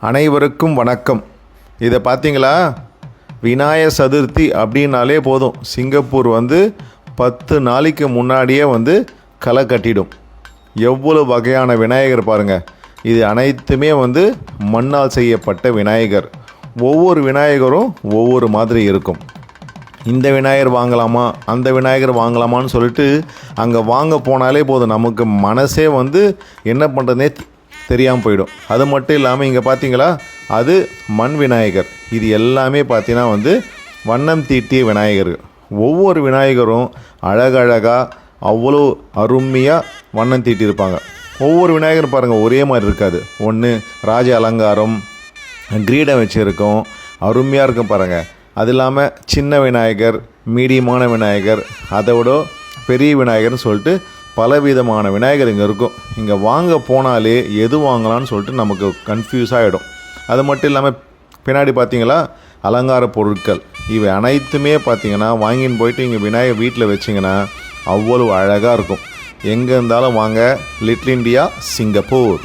அனைவருக்கும் வணக்கம். இதை பார்த்தீங்களா? விநாயகர் சதுர்த்தி அப்படின்னாலே போதும். சிங்கப்பூர் வந்து பத்து நாளைக்கு முன்னாடியே வந்து களை கட்டிடும். எவ்வளோ வகையான விநாயகர் பாருங்கள் இது அனைத்துமே வந்து மண்ணால் செய்யப்பட்ட விநாயகர். ஒவ்வொரு விநாயகரும் ஒவ்வொரு மாதிரி இருக்கும். இந்த விநாயகர் வாங்கலாமா? அந்த விநாயகர் வாங்கலாமான்னு சொல்லிட்டு அங்கே வாங்க போனாலே போதும். நமக்கு மனசே வந்து என்ன பண்ணுறதுனே தெரியாமல் போயிடும். அது மட்டும் இல்லாமல் இங்கே பார்த்தீங்களா அது மண் விநாயகர். இது எல்லாமே பார்த்தீங்கன்னா வந்து வண்ணம் தீட்டிய விநாயகர்கள். ஒவ்வொரு விநாயகரும் அழகழகாக அவ்வளோ அருமையாக வண்ணம் தீட்டியிருப்பாங்க. ஒவ்வொரு விநாயகர் பாருங்கள் ஒரே மாதிரி இருக்காது. ஒன்று ராஜ அலங்காரம் கிரீடம் வச்சுருக்கோம் அருமையாக இருக்கும் பாருங்கள் அது இல்லாமல் சின்ன விநாயகர் மீடியமான விநாயகர் அதை விட பெரிய விநாயகர்னு சொல்லிட்டு பலவிதமான விநாயகர் இங்கே இருக்கும். இங்கே வாங்க போனாலே எது வாங்கலாம்னு சொல்லிட்டு நமக்கு கன்ஃபியூஸ் ஆகிடும் அது மட்டும் இல்லாமல் பின்னாடி பார்த்தீங்களா அலங்கார பொருட்கள். இவை அனைத்துமே பார்த்தீங்கன்னா வாங்கின்னு போயிட்டு இங்கே விநாயகர் வீட்டில் வச்சிங்கன்னா அவ்வளவு அழகாக இருக்கும். எங்கே இருந்தாலும் வாங்க. Little India Singapore